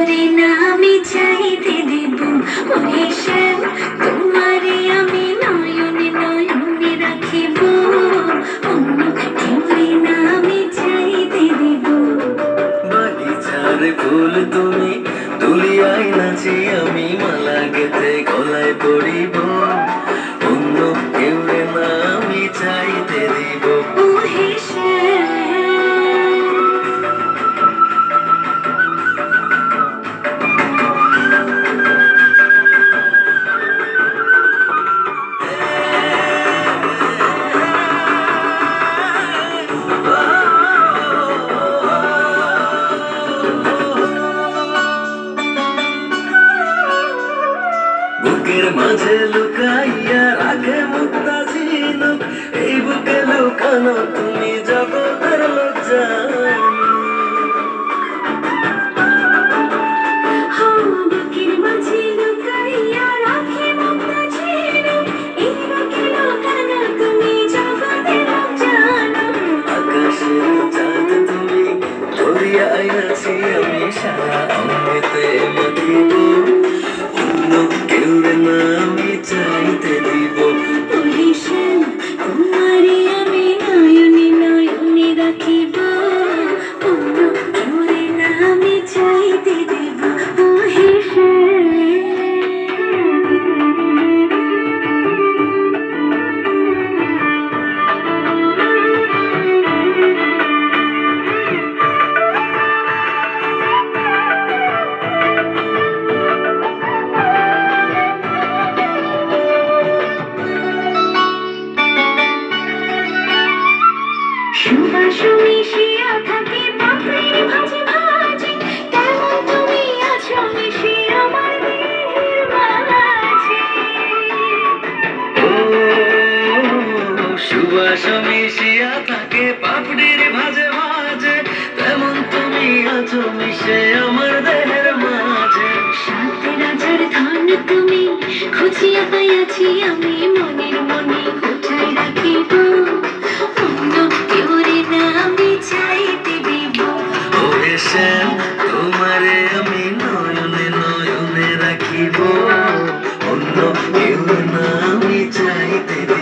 তোরে না আমি চাইতে দেব। ওরে তোমারে আমি নয়নে নয়নে রাখিব। অন্য কেউরে না আমি চাইতে দেব। বাগিচার ফুল তুমি তুলিয়াই নাচি, আমি মালা গেতে গলায় পড়িব। বুকের মাঝে লুকাইয়া রাখে মুক্তা ঝিনুক এই বুকে লুকানো তুমি জগতের লজ্জা। আকাশের চাঁদ তুমি ধরিয়া আইনাছি আমি সারা অঙ্গেতে সুবাস মিশিয়া থাকে পাপড়ির ভাজে ভাজে। তেমন তুমি আছো মিশে আমার দেহের মাঝে? সুবাস মিশিয়া থাকে পাপড়ির ভাজে ভাজে। তেমন তুমি আছো মিশে আমার দেহের মাঝে? শান্ত রাজার ধন তুমি খুঁজিয়া পাইয়াছি আমি মনের মনে। কোথায় তুমি মা আমি চাইতে